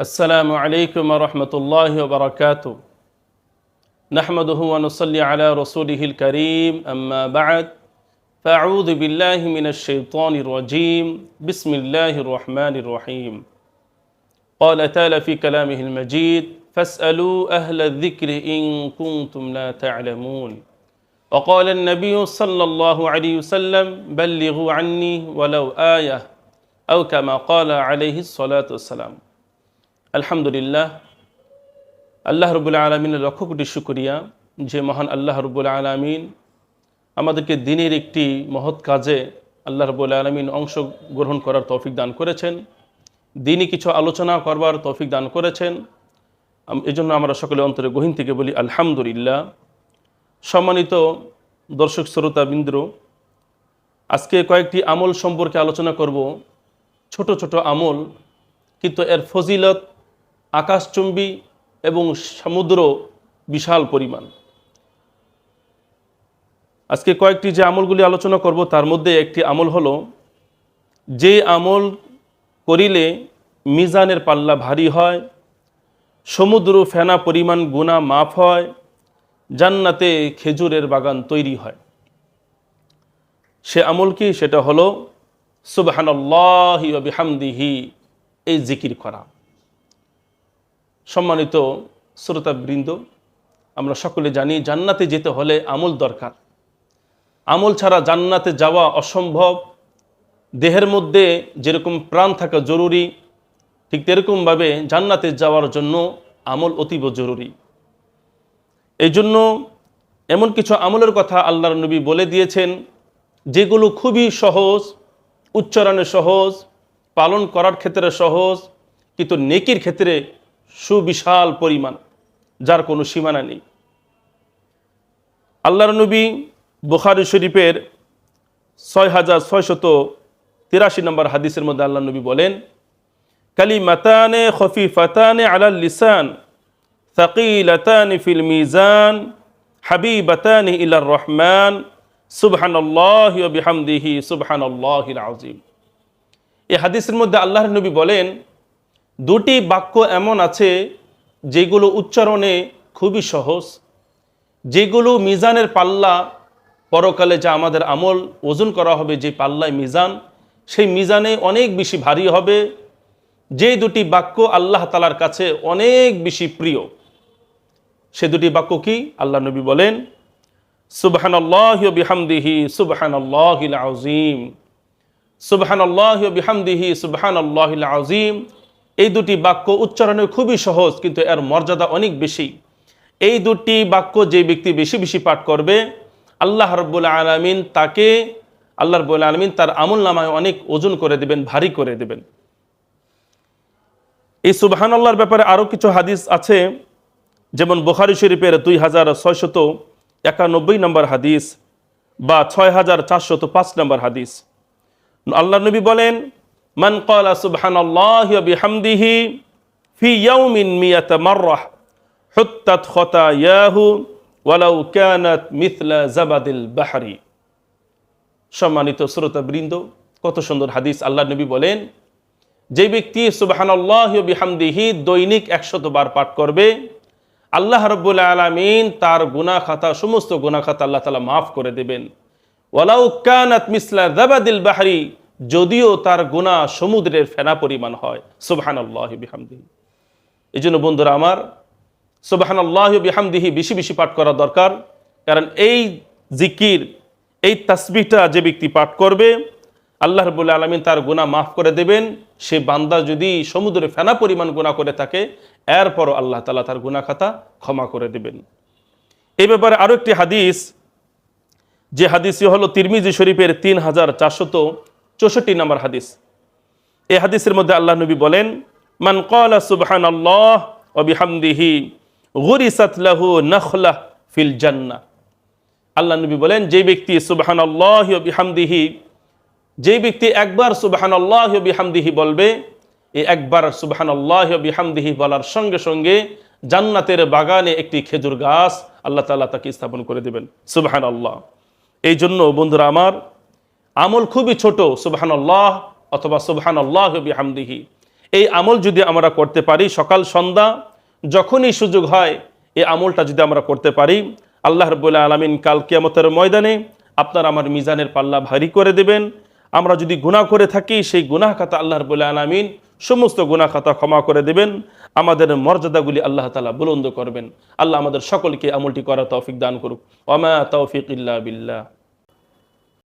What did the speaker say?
السلام عليكم ورحمة الله وبركاته. نحمده ونصلي على رسوله الكريم. أما بعد فأعوذ بالله من الشيطان الرجيم. بسم الله الرحمن الرحيم. قال تعالى في كلامه المجيد فاسألوا أهل الذكر إن كنتم لا تعلمون. وقال النبي صلى الله عليه وسلم بلغوا عني ولو آية أو كما قال عليه الصلاة والسلام. আলহামদুলিল্লাহ, আল্লাহ রবুল্লা আলমিনের লক্ষ কোটি শুক্রিয়া যে মহান আল্লাহ রবুল্লা আলমিন আমাদেরকে দিনের একটি মহৎ কাজে আল্লাহ রবুল্লা আলমিন অংশগ্রহণ করার তৌফিক দান করেছেন, দিনই কিছু আলোচনা করবার তৌফিক দান করেছেন। এজন্য আমরা সকলে অন্তরে গহীন থেকে বলি আলহামদুলিল্লাহ। সম্মানিত দর্শক শ্রোতা বিন্দ্র আজকে কয়েকটি আমল সম্পর্কে আলোচনা করব। ছোট ছোট আমল, কিন্তু এর ফজিলত আকাশচুম্বী এবং সমুদ্র বিশাল পরিমাণ। আজকে কয়েকটি যে আমলগুলি আলোচনা করব, তার মধ্যে একটি আমল হলো, যে আমল করিলে মিজানের পাল্লা ভারী হয়, সমুদ্র ফেনা পরিমাণ গুণা মাফ হয়, জান্নাতে খেজুরের বাগান তৈরি হয়। সে আমল কি? সেটা হলো, সুবহানাল্লাহি বিহামদিহি, এই জিকির করা। সম্মানিত শ্রোতাবৃন্দ, আমরা সকলে জানি জান্নাতে যেতে হলে আমল দরকার। আমল ছাড়া জান্নাতে যাওয়া অসম্ভব। দেহের মধ্যে যেরকম প্রাণ থাকা জরুরি, ঠিক তেরকমভাবে জান্নাতে যাওয়ার জন্য আমল অতীব জরুরি। এই জন্য এমন কিছু আমলের কথা আল্লাহর নবী বলে দিয়েছেন, যেগুলো খুবই সহজ, উচ্চারণে সহজ, পালন করার ক্ষেত্রে সহজ, কিন্তু নেকির ক্ষেত্রে সুবিশাল পরিমাণ, যার কোনো সীমানা নেই। আল্লাহর নবী বুখারি শরীফের ছয় হাজার ছয়শত তিরাশি নম্বর হাদিসের মধ্যে আল্লাহ নবী বলেন, কালিমাতানে খফিফাতানে আলাল লিসান, সাকিলাতানি ফিল মিজান, হাবিবাতানি ইলার রহমান, সুবহানাল্লাহ বিহামদিহি আল্লাহ আজিম এই হাদিসের মধ্যে আল্লাহর নবী বলেন দুটি বাক্য এমন আছে যেগুলো উচ্চারণে খুবই সহজ, যেগুলো মিজানের পাল্লা পরকালে যা আমাদের আমল ওজন করা হবে, যে পাল্লায় মিজান, সেই মিজানে অনেক বেশি ভারী হবে। যে দুটি বাক্য আল্লাহ তালার কাছে অনেক বেশি প্রিয়, সে দুটি বাক্য কি? আল্লাহ নবী বলেন সুবহান আল্লাহ বিহামদিহি সুবহান আল্লাহিল আজিম সুবহান আল্লাহ বিহামদিহি সুবহান আজিম এই দুটি বাক্য উচ্চারণে খুবই সহজ, কিন্তু এর মর্যাদা অনেক বেশি। এই দুটি বাক্য যে ব্যক্তি বেশি বেশি পাঠ করবে, আল্লাহ রব্বুল আলমিন তাকে, আল্লাহ রব্বুল আলমিন তার আমল নামায় অনেক ওজন করে দেবেন, ভারী করে দেবেন। এই সুবহান আল্লাহর ব্যাপারে আরও কিছু হাদিস আছে, যেমন বুখারি শরীফের দুই হাজার ছয়শত একানব্বই নম্বর হাদিস বা ছয় হাজার চারশত পাঁচ নম্বর হাদিস। আল্লাহ নবী বলেন মান কলা সুবহান বিহামদিহি ফি ইয়াউমিন মিয়াত মাররাহ হুত্তাত খতায়াহু ওয়ালাউ কানাত মিথলা জাবাদিল বাহারি। সম্মানিত শ্রোতাবৃন্দ কত সুন্দর হাদিস আল্লাহ নবী বলেন, যে ব্যক্তি সুবাহান্লাহ বিহামদিহি দৈনিক একশত বার পাঠ করবে, আল্লাহ রব্বুল আলমিন তার গুনা খাতা, সমস্ত গুনা খাতা আল্লাহ তালা মাফ করে দেবেন। ওয়ালাউ কানাত মিসলা দাবাদিল বাহারি যদিও তার গুনাহ সমুদ্রের ফেনা পরিমাণ হয়। সুবাহান আল্লাহ বিহামদিহি এই জন্য বন্ধুরা আমার সুবাহান আল্লাহ বিহামদিহি বেশি বেশি পাঠ করা দরকার। কারণ এই জিকির, এই তাসবিহটা যে ব্যক্তি পাঠ করবে, আল্লাহ রবুল্লা আলমিন তার গুণা মাফ করে দেবেন। সে বান্দা যদি সমুদ্রে ফেনা পরিমাণ গুণা করে থাকে, এরপরও আল্লাহ তালা তার গুণা খাতা ক্ষমা করে দেবেন। এই ব্যাপারে আরও একটি হাদিস, যে হাদিসটি হলো তিরমিজি শরীফের তিন হাজার চারশত চৌষট্টি নম্বর হাদিস। এই হাদিসের মধ্যে আল্লাহ নবী বলেন, মান কলা সুবহান আল্লাহ অবিহামদিহি গুরিসাত লাহু নখলাহ ফিল জান্না আল্লাহ নবী বলেন যে ব্যক্তি সুবহান আল্লাহ বিহামদিহি যে ব্যক্তি একবার সুবহান আল্লাহ বিহামদিহি বলবে এই একবার সুবহান আল্লাহ বিহামদিহি বলার সঙ্গে সঙ্গে জান্নাতের বাগানে একটি খেজুর গাছ আল্লাহ তাআলা তাকে স্থাপন করে দেবেন। সুবহান আল্লাহ এই জন্য বন্ধুরা আমার আমল খুবই ছোট সুবহান আল্লাহ অথবা সুবহান আল্লাহ বিহামদিহি। এই আমল যদি আমরা করতে পারি সকাল, সন্ধ্যা, যখনই সুযোগ হয়, এই আমলটা যদি আমরা করতে পারি, আল্লাহ রবুল্লাহ আলমিন কাল কিয়ামতের ময়দানে আপনার আমার মিজানের পাল্লা ভারী করে দেবেন। আমরা যদি গুনাহ করে থাকি, সেই গুনাহ খাতা আল্লাহ রবুল্লাহ আলমিন সমস্ত গুনাহ খাতা ক্ষমা করে দেবেন। আমাদের মর্যাদাগুলি আল্লাহ তালা বুলন্দ করবেন। আল্লাহ আমাদের সকলকে আমলটি করা তৌফিক দান করুক। ওমা তৌফিক ইল্লা বিল্লাহ।